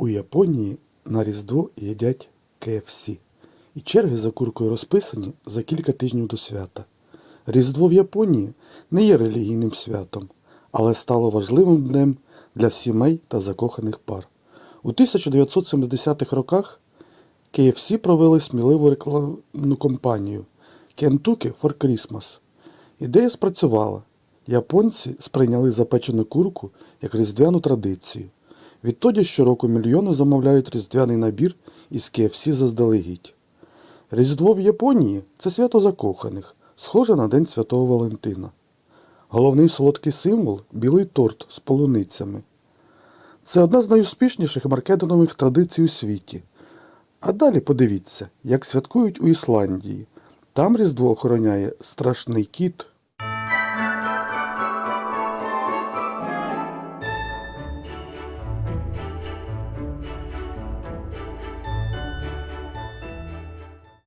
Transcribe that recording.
У Японії на Різдво їдять KFC. І черги за куркою розписані за кілька тижнів до свята. Різдво в Японії не є релігійним святом, але стало важливим днем для сімей та закоханих пар. У 1970-х роках KFC провели сміливу рекламну кампанію Kentucky for Christmas. Ідея спрацювала. Японці сприйняли запечену курку як різдвяну традицію. Відтоді щороку мільйони замовляють різдвяний набір із KFC заздалегідь. Різдво в Японії це свято закоханих, схоже на День Святого Валентина. Головний солодкий символ білий торт з полуницями. Це одна з найуспішніших маркетингових традицій у світі. А далі подивіться, як святкують у Ісландії. Там Різдво охороняє страшний кіт.